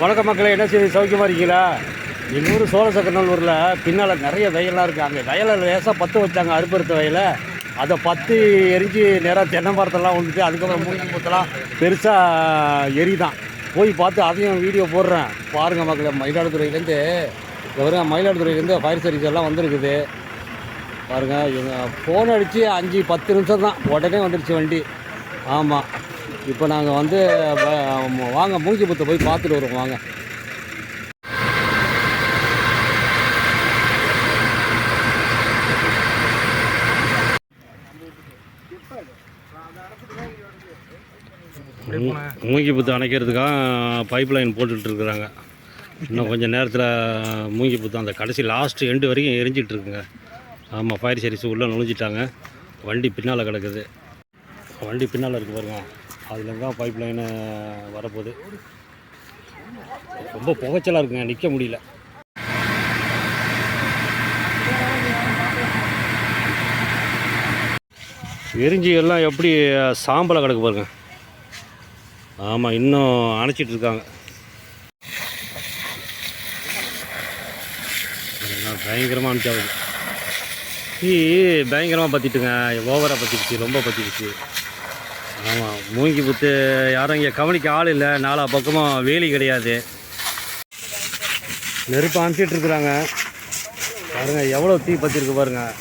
வணக்க மக்களை என்ன செய்ய சௌக்கியமாக இருக்கீங்களா? எங்கள் ஊர் சோழசக்கநல்லூரில் பின்னால் நிறைய வயல்லாம் இருக்குது அங்கே வயலை லேசாக பற்ற வச்சாங்க அறுப்பறுத்த வயலை. அதை பத்து எரிஞ்சு நேராக தென்னை மரத்தெல்லாம் வந்துட்டு அதுக்கப்புறம் மூங்கி முத்தெல்லாம் பெருசாக எரிதான். போய் பார்த்து அதையும் வீடியோ போடுறேன். பாருங்கள் மக்களே மயிலாடுதுறையிலேருந்து வெறும் மயிலாடுதுறையிலேருந்து ஃபயர் சர்வீஸ் எல்லாம் வந்திருக்குது. பாருங்கள் எங்கள் ஃபோன் அடித்து அஞ்சு பத்து நிமிஷம் தான் உடனே வந்துடுச்சு வண்டி. ஆமாம் இப்போ நாங்கள் வந்து வாங்க மூங்கி புத்தை போய் பார்த்துட்டு வருவோம் வாங்க. மூங்கி புத்து அணைக்கிறதுக்காக பைப் லைன் போட்டுட்டு இருக்கிறாங்க. இன்னும் கொஞ்சம் நேரத்தில் மூங்கி புத்து அந்த கடைசி லாஸ்ட் எண்டு வரைக்கும் எரிஞ்சிட்டு இருக்குங்க. ஆமாம் ஃபயர் சர்வீஸ் உள்ளே நுழைஞ்சிட்டாங்க. வண்டி பின்னால் கிடக்குது. வண்டி பின்னால் இருக்கு பாருங்க. அதில் தான் பைப் லைனு வரப்போகுது. ரொம்ப புகைச்சலாக இருக்குங்க நிற்க முடியல. எரிஞ்சி எல்லாம் எப்படி சாம்பலாக கிடக்கு பாருங்க. ஆமாம் இன்னும் அணைச்சிட்டு இருக்காங்க. பயங்கரமாக அனுப்பிச்சாவது தீ பயங்கரமாக பற்றிட்டுங்க ஓவராக பற்றிடுச்சு ரொம்ப பற்றிடுச்சு ஆமாம் மூங்கி புத்து யாரும் இங்கே கவனிக்க ஆள் இல்லை. நாலா பக்கமும் வேலி கிடையாது. நெருப்பு அனுப்பிச்சிட்டு இருக்கிறாங்க. எவ்வளோ தீ பற்றிருக்கு பாருங்கள்